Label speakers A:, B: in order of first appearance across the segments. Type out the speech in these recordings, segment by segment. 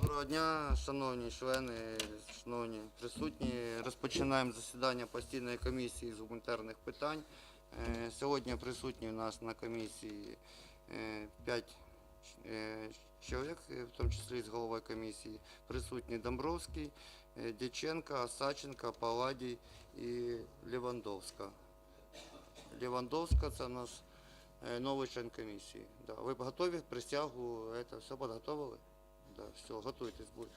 A: Доброго дня, шановні члени, шановні присутні. Розпочинаємо засідання постійної комісії з гуманітарних питань. Е, Сьогодні присутні у нас на комісії 5 чоловік, е, в тому числі з головою комісії. Присутні Домбровський, е, Дяченко, Осадченко, Паладій і Левандовська. Левандовська це наш е, новий член комісії. Ви готові присягу? Это все підготовили? Да, все, готуйтесь, будь.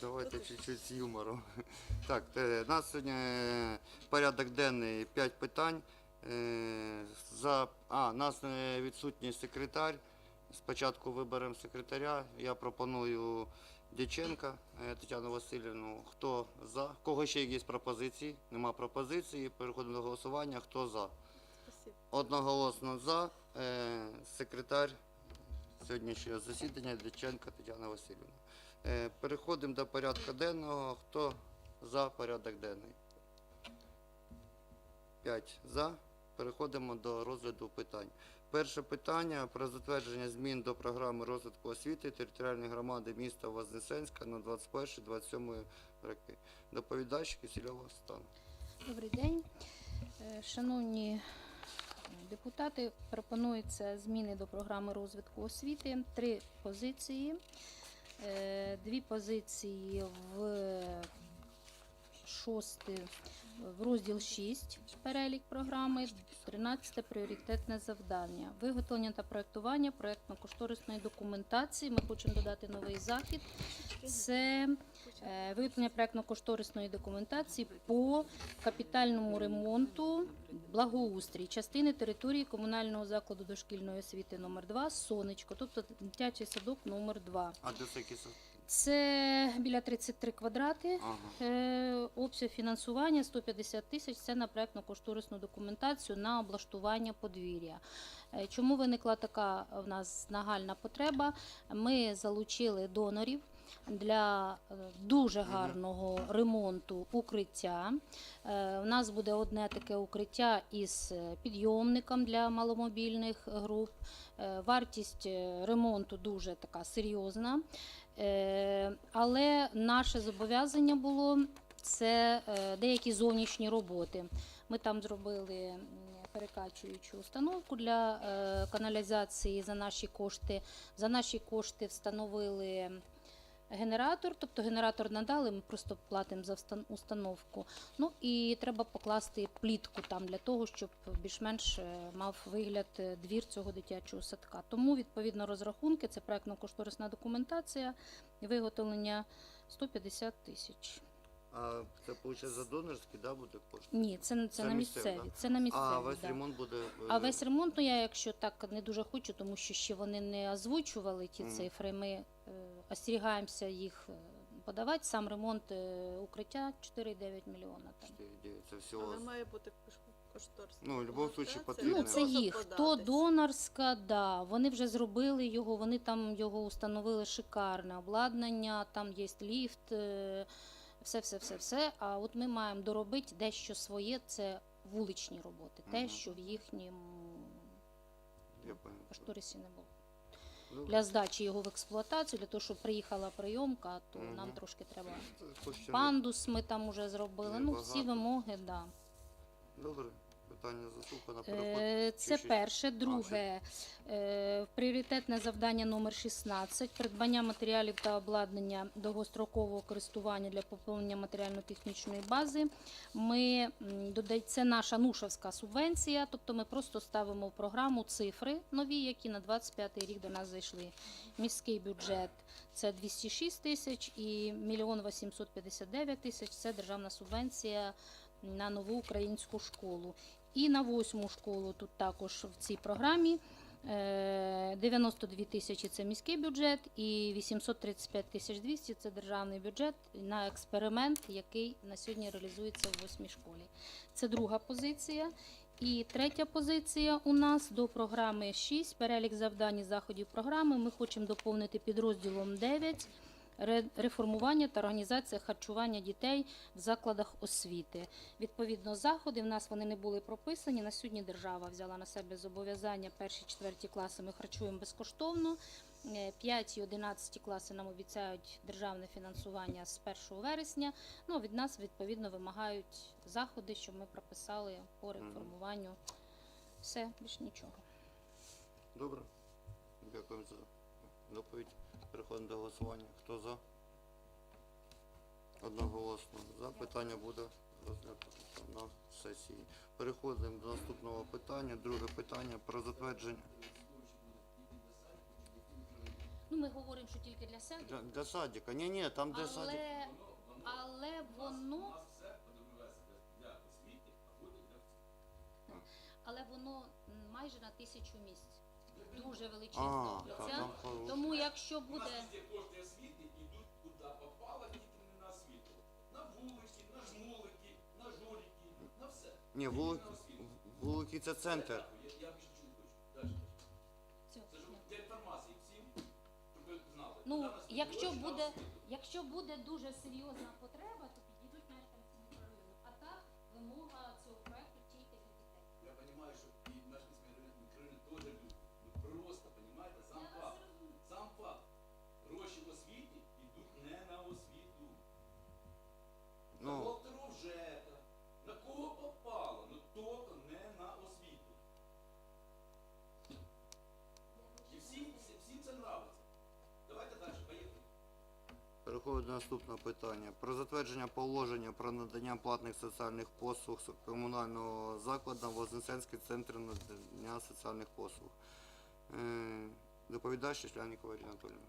A: Давайте чуть-чуть з юмором. Так, е, у нас сьогодні е, порядок денний 5 питань. Е, За, а, у нас відсутній секретар. Спочатку виберемо секретаря. Я пропоную Дяченка е, Тетяну Васильівну. Хто за? Кого ще є пропозиції? Нема пропозиції. Переходимо до голосування. Хто за? Одноголосно за. Е, Секретар сьогоднішнього засідання Дяченка Тетяна Васильівна. Е, Переходимо до порядку денного. Хто за порядок денний? П'ять за. Переходимо до розгляду питань. Перше питання про затвердження змін до програми розвитку освіти територіальної громади міста Вознесенська на 21-27 роки. Доповідач Кисельова Стан.
B: Добрий день. Е, Шановні депутати, пропонуються зміни до програми розвитку освіти. Три позиції. Е, Дві позиції в шосте, в розділ 6 перелік програми, 13 пріоритетне завдання. Виготовлення та проектування проектно-кошторисної документації. Ми хочемо додати новий захід. Це виготовлення проектно-кошторисної документації по капітальному ремонту благоустрій частини території комунального закладу дошкільної освіти номер 2 Сонечко, тобто дитячий садок номер 2
A: А де це киса?
B: Це біля 33 квадрати.
A: Ага.
B: Е, Обсяг фінансування 150 тисяч. Це на проектно-кошторисну документацію на облаштування подвір'я. Е, Чому виникла така в нас нагальна потреба? Ми залучили донорів для е, дуже гарного ремонту укриття. Е, У нас буде одне таке укриття із е, підйомником для маломобільних груп. Е, Вартість е, ремонту дуже така серйозна. Е, Але наше зобов'язання було це е, деякі зовнішні роботи. Ми там зробили перекачуючу установку для е, каналізації за наші кошти. За наші кошти встановили генератор, тобто генератор надали, ми просто платимо за установку. Ну і треба покласти плітку там для того, щоб більш-менш е, мав вигляд е, двір цього дитячого садка. Тому відповідно розрахунки це проектно-кошторисна документація, виготовлення 150 тисяч.
A: А це виходить за донорські, да, буде кошти?
B: Ні, це, це,
A: Це
B: на місцеві. Це на місцеві.
A: А весь
B: да.
A: ремонт буде. е,
B: А весь ремонт, ну я якщо так не дуже хочу, тому що ще вони не озвучували ті
A: Мгм.
B: цифри. Ми остерігаємося їх е, подавати. Сам ремонт е, укриття 4,9 мільйона. Там.
A: 4,9, це всього.
C: Але має бути кош-
A: Ну, в будь-якому випадку потрібно.
B: Ну, це
C: просто
B: їх. Хто
C: податись.
B: донорська, да. Вони вже зробили його, вони там його установили шикарне обладнання, там є ліфт, е, все, все, все, все. А от ми маємо доробити дещо своє, це вуличні роботи, те,
A: Мгм.
B: що в їхньому
A: Я понял.
B: кошторисі не було. Для здачі його в експлуатацію, для того, щоб приїхала прийомка, то
A: Мгм.
B: нам трошки треба.
A: це хоч ще
B: Пандус ми там уже зробили. Ну, всі
A: Небагато.
B: вимоги, да.
A: Добре, питання заслухано.
B: Е,
A: Переход.
B: Це перше. Друге, е, пріоритетне завдання номер 16 придбання матеріалів та обладнання довгострокового користування для поповнення матеріально-технічної бази. Ми це наша нушевська субвенція, тобто ми просто ставимо в програму цифри нові, які на 25 рік до нас зайшли. Міський бюджет це 206 тисяч і 1 859 тисяч це державна субвенція на нову українську школу. І на восьму школу тут також в цій програмі е, 92 тисячі це міський бюджет і 835 тисяч 200 це державний бюджет на експеримент, який на сьогодні реалізується в восьмій школі. Це друга позиція. І третя позиція у нас до програми 6, перелік завдань і заходів програми. Ми хочемо доповнити підрозділом 9 ре- реформування та організація харчування дітей в закладах освіти. Відповідно, заходи в нас вони не були прописані. На сьогодні держава взяла на себе зобов'язання перші четверті класи ми харчуємо безкоштовно. Е, 5 і 11 класи нам обіцяють державне фінансування з 1 вересня. Ну, від нас відповідно вимагають заходи, щоб ми прописали по реформуванню. Все, більш нічого.
A: Добре. Дякую за доповідь. Переходимо до голосування. Хто за? Одноголосно. За питання буде розглянуто на сесії. Переходимо до наступного питання. Друге питання про затвердження
B: Ну, ми говоримо, що тільки для себе,
A: для, для садика. Ні, ні, там де садик.
B: але, але воно. Але воно м, майже на тисячу місць. Дуже величезна
A: А, там хороше.
B: Тому якщо
D: У нас
B: буде.
D: везде кошти освіти йдуть куди попало, тільки не на освіту. На вулики, на жмулики, на жоріки, на все.
A: Ні, вулики,
D: на освіту.
A: вулики це центр.
D: Я, я більше чую хочу. Дальше. Це ж для інформації всім, щоб ви знали.
B: Ну,
D: Куди нас
B: якщо
D: гроші
B: буде,
D: освіту.
B: якщо буде дуже серйозна потреба, то
A: Переходимо до наступного питання. Про затвердження положення про надання платних соціальних послуг комунального закладу Вознесенський центр надання соціальних послуг. Доповідає Доповідач Шляхникова Ірина Анатольовна.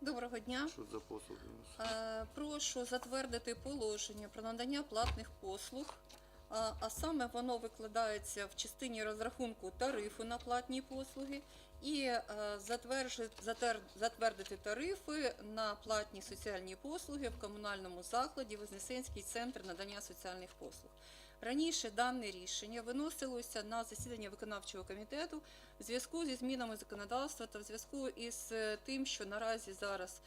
E: Доброго дня.
A: Що за послуги?
E: Е, Прошу затвердити положення про надання платних послуг, а саме воно викладається в частині розрахунку тарифу на платні послуги і е, затвердити тарифи на платні соціальні послуги в комунальному закладі Вознесенський центр надання соціальних послуг. Раніше дане рішення виносилося на засідання виконавчого комітету в зв'язку зі змінами законодавства та в зв'язку із е, тим, що наразі зараз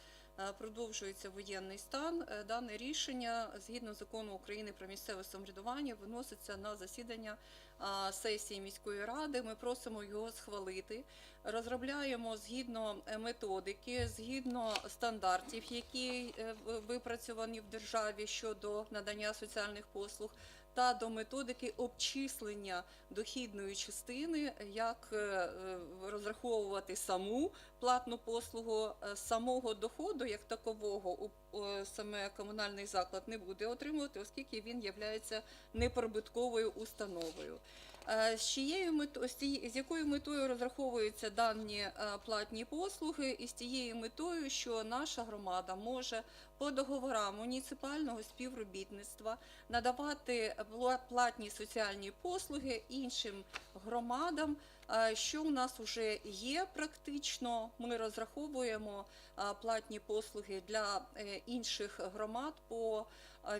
E: продовжується воєнний стан. Е, Дане рішення згідно закону України про місцеве самоврядування виноситься на засідання сесії міської ради. Ми просимо його схвалити. Розробляємо згідно е, методики, згідно стандартів, які е, випрацьовані в державі щодо надання соціальних послуг. Та до методики обчислення дохідної частини, як е, розраховувати саму платну послугу самого доходу як такового саме комунальний заклад не буде отримувати, оскільки він є неприбутковою установою. Е, З чиєю метою, з якою метою розраховуються дані е, платні послуги, і з тією метою, що наша громада може по договорам муніципального співробітництва надавати пла- платні соціальні послуги іншим громадам, е, що у нас вже є практично. Ми розраховуємо платні послуги для інших громад по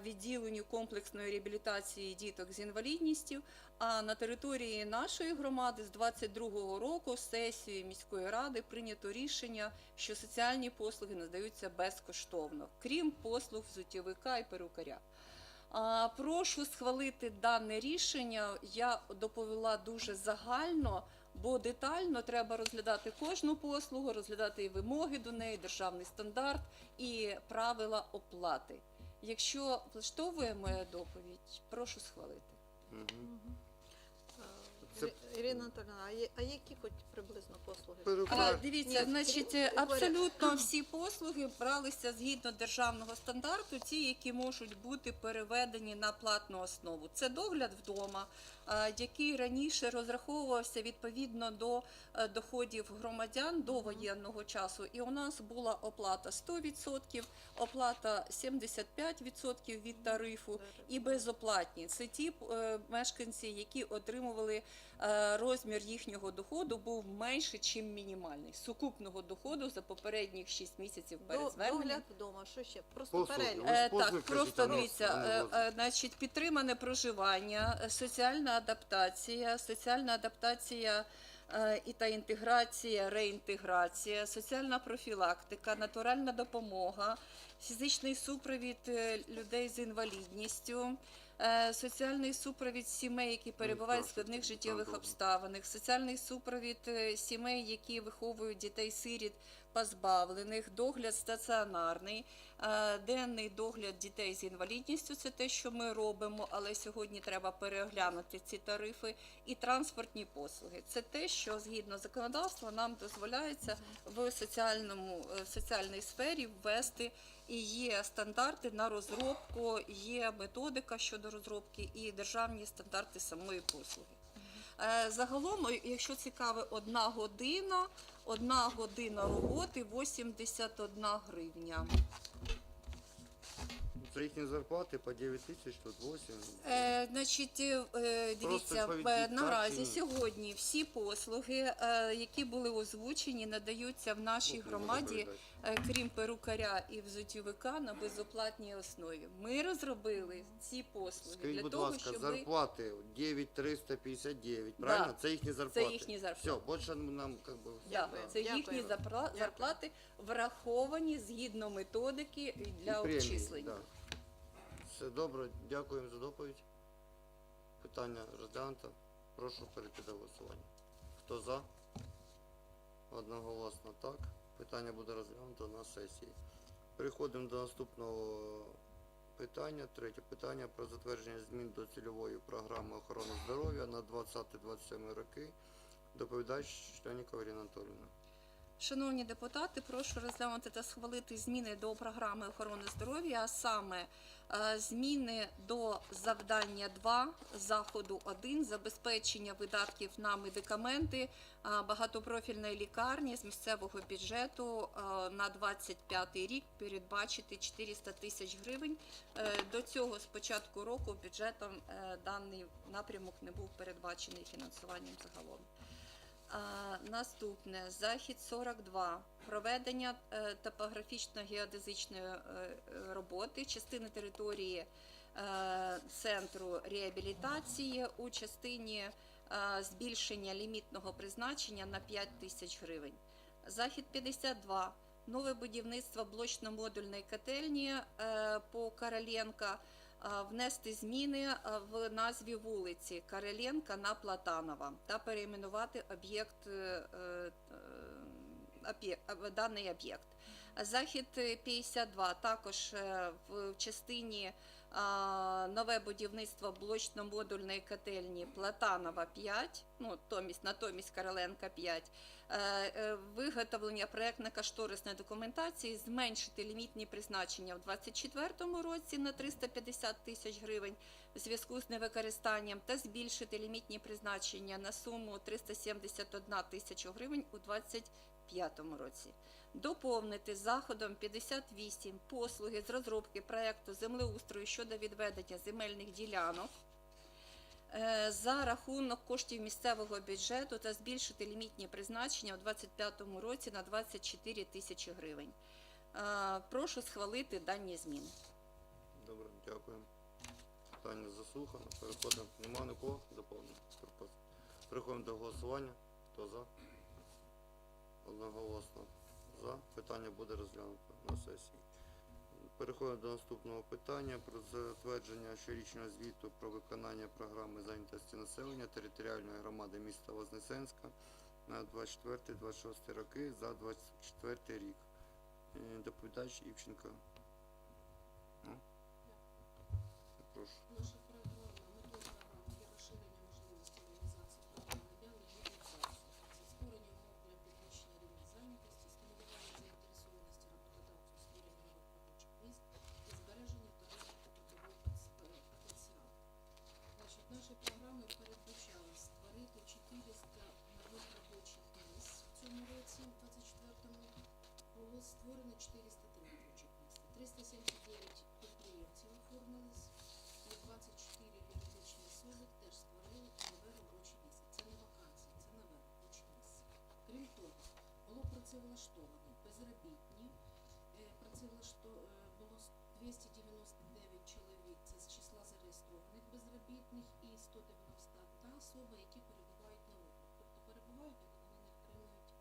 E: відділенню комплексної реабілітації діток з інвалідністю. А на території нашої громади з 22-го року сесією міської ради прийнято рішення, що соціальні послуги надаються безкоштовно, крім послуг взуттєвика і перукаря. Прошу схвалити дане рішення. Я доповіла дуже загально, бо детально треба розглядати кожну послугу, розглядати вимоги до неї, державний стандарт і правила оплати. Якщо влаштовує моя доповідь, прошу схвалити.
A: Мгм. Це-
C: Ірина Анатольовна, а, є- а які хоч приблизно послуги?
E: А,
A: Перукар.
E: дивіться,
C: Ні,
E: значить, абсолютно всі послуги бралися згідно державного стандарту, ті, які можуть бути переведені на платну основу. Це догляд вдома, який раніше розраховувався відповідно до е, доходів громадян до воєнного часу. І у нас була оплата 100%, оплата 75% від тарифу і безоплатні. Це ті е, мешканці, які отримували розмір їхнього доходу був менше, ніж мінімальний сукупного доходу за попередніх 6 місяців перед зверненням.
C: Догляд вдома, що ще? Просто перелік.
E: Е, так, просто дивіться, е, е, значить, підтримане проживання, е, соціальна адаптація, соціальна адаптація е, і та інтеграція, реінтеграція, соціальна профілактика, натуральна допомога, фізичний супровід е, людей з інвалідністю, е, соціальний супровід сімей, які перебувають в складних життєвих обставинах, соціальний супровід е, сімей, які виховують дітей-сиріт позбавлених, догляд стаціонарний, е, денний догляд дітей з інвалідністю це те, що ми робимо, але сьогодні треба переглянути ці тарифи і транспортні послуги. Це те, що згідно законодавства нам дозволяється в соціальному е, в соціальній сфері ввести. І є стандарти на розробку, є методика щодо розробки і державні стандарти самої послуги. Е, Загалом, е, якщо цікаве, одна година, одна година роботи 81 гривня.
A: Їхні зарплати по 9 тисяч, тут 8.
E: Е, значить, е, е, дивіться,
A: відповідь
E: е,
A: так
E: наразі
A: чи ні?
E: сьогодні всі послуги, е, які були озвучені, надаються в нашій громаді, е, крім перукаря і взуттєвика, на безоплатній основі. Ми розробили ці послуги
A: Скажіть,
E: для
A: будь
E: того,
A: ласка,
E: щоб
A: зарплати 9359,
E: Да.
A: правильно? Це їхні зарплати.
E: їхні зарплати.
A: Все, більше нам как би...
E: Да, це
C: Дякую.
E: їхні запра- зарплати враховані згідно методики для
A: І премії,
E: обчислення.
A: да. Все добре, дякуємо за доповідь. Питання розглянуто. Прошу перейти до голосування. Хто за? Одноголосно так. Питання буде розглянуто на сесії. Переходимо до наступного питання. Третє питання про затвердження змін до цільової програми охорони здоров'я на 20-27 роки. Доповідач Штанікова Ірина Анатолійовна.
E: Шановні депутати, прошу розглянути та схвалити зміни до програми охорони здоров'я, а саме е, зміни до завдання 2, заходу 1, забезпечення видатків на медикаменти е, багатопрофільної лікарні з місцевого бюджету е, на 25 рік передбачити 400 тисяч гривень. До цього з початку року бюджетом даний напрямок не був передбачений фінансуванням загалом. Наступне захід 42. Проведення е, топографічно-геодезичної е, роботи частини території е, центру реабілітації у частині збільшення лімітного призначення на 5 тисяч гривень. Захід 52. Нове будівництво блочно-модульної котельні по Короленка внести зміни в назві вулиці Кареленка на Платанова та перейменувати об'єкт е, е, е, даний об'єкт. Захід е, 52 також е, в частині нове будівництво блочно-модульної котельні Платанова 5, ну, томість, натомість Короленка 5, е, е, виготовлення проектно-кошторисної документації, зменшити лімітні призначення в 2024 році на 350 тисяч гривень в зв'язку з невикористанням та збільшити лімітні призначення на суму 371 тисячу гривень у 2025 році. Доповнити заходом 58 послуги з розробки проекту землеустрою щодо відведення земельних ділянок е, за рахунок коштів місцевого бюджету та збільшити лімітні призначення у 2025 році на 24 тисячі гривень. Е, Прошу схвалити дані зміни.
A: Добре, дякую. Питання заслухано. Переходимо. Нема нікого доповнення. Переходимо до голосування. Хто за? Одноголосно за. Питання буде розглянуто на сесії. Переходимо до наступного питання про затвердження щорічного звіту про виконання програми зайнятості населення територіальної громади міста Вознесенська на 24-26 роки за 24 рік. Е, Доповідач Івченко. Ну? Прошу.
F: працевлаштовані, безробітні. Е, працевлашто... Е, було 299 чоловік, це з числа зареєстрованих безробітних і 191 особа, які перебувають на обліку. Тобто перебувають, але вони не отримують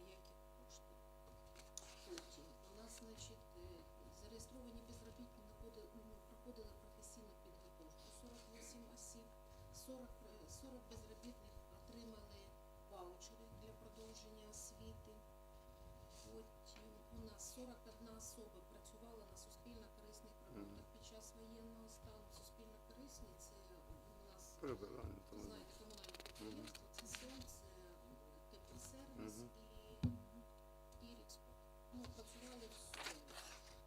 F: ніяких коштів. Потім у нас, значить, е, зареєстровані безробітні ну, проходили професійну підготовку 48 осіб, 40, 40 безробітних отримали ваучери для продовження освіти. У нас 41 особа працювала на суспільно-корисних роботах під час воєнного стану. Суспільно-корисні це у нас
A: Прибирання
F: ви знаєте, комунальне підприємство, це СОМ, це теплосервіс
A: Мгм.
F: і, і Рікспорт. Ну, працювали в СОМі.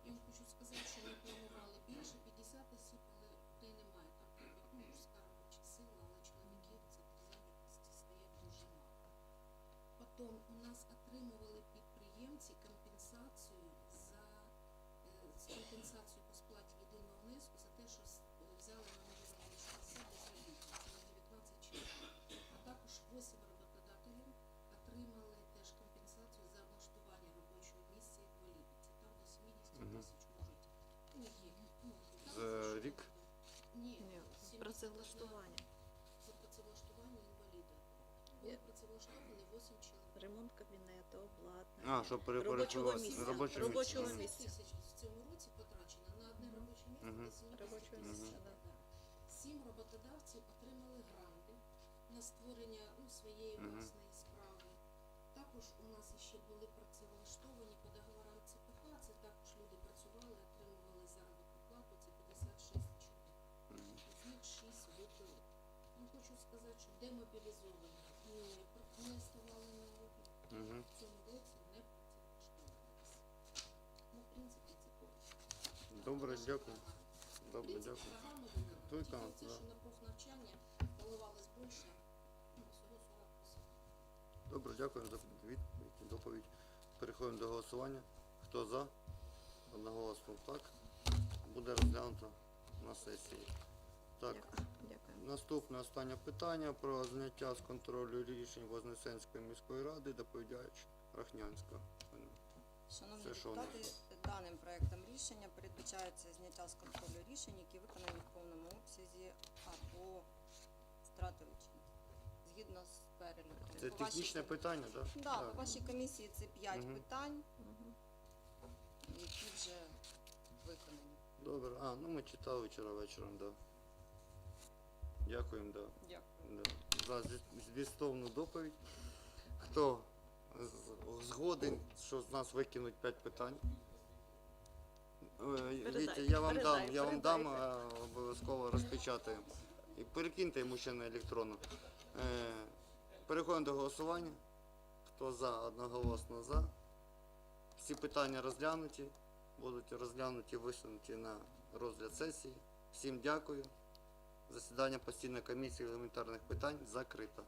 F: Я вам хочу сказати, що ми планували більше 50 осіб, але людей немає. Там ну, мужська робоча сила, але чоловіків це по зайнятості стає дуже мало. Потім у нас отримували підприємці компенсацію за е, компенсацію по сплаті єдиного внеску за те, що с- е, взяли на робочі місця безробітні. Це на 19 чоловік. А також 8 роботодателів отримали теж компенсацію за облаштування робочого місця інвалідів. Це там до 70 тисяч можуть. Ну, є. Ну, там
A: За
F: що
A: рік?
F: Ні,
C: Ні,
F: 70
C: працевлаштування.
F: За працевлаштування інваліда.
C: Є.
F: Були працевлаштовані 8 чоловік.
C: Ремонт кабінету, обладнання.
A: А, щоб пере-
C: Робочого місця.
A: робоче
C: Робочого
A: місце.
C: місця.
F: тисяч в цьому році потрачено на одне робоче місце 70
C: Робочого місця, да.
F: Да. Сім роботодавців отримали гранти на створення ну, своєї
A: Мгм.
F: власної справи. Також у нас ще були працевлаштовані по договорам ЦПК. Це також люди працювали, отримували заробітну плату. Це 56 чоловік.
A: Мгм.
F: З них 6 випили. Ну, хочу сказати, що демобілізовані не, пр- на облік в цьому році не. Ну, в принципі, це повністю.
A: Добре, дякую. Добре, дякую.
F: Тільки
A: да.
F: що на профнавчання поливалось більше, ну, всього 40 посад.
A: Добре, дякую за відповідь, доповідь. Переходимо до голосування. Хто за? Одноголосно так. Буде розглянуто на сесії. Так,
C: Дякую.
A: Наступне останнє питання про зняття з контролю рішень Вознесенської міської ради, доповідач Рахнянська.
G: Шановні
A: Це
G: депутати, даним проектом рішення передбачається зняття з контролю рішень, які виконані в повному обсязі або страторучні. Згідно з переліком.
A: Це
G: По
A: технічне
G: ком-
A: питання, так?
G: Да, по вашій комісії це 5
A: Мгм.
G: питань,
C: Мгм.
G: які вже виконані.
A: Добре. А, ну ми читали вчора вечором, так. Да. Дякуємо, так.
G: Дякую.
A: Да. За змістовну доповідь. Хто згоден, що з нас викинуть 5 питань? Е, я вам
C: передай,
A: дам, я вам дам е, обов'язково розпечатаємо. І перекиньте йому ще на електронну. Е, Переходимо до голосування. Хто за, одноголосно за. Всі питання розглянуті, будуть розглянуті, висунуті на розгляд сесії. Всім дякую. Засідання постійної комісії елементарних питань закрито.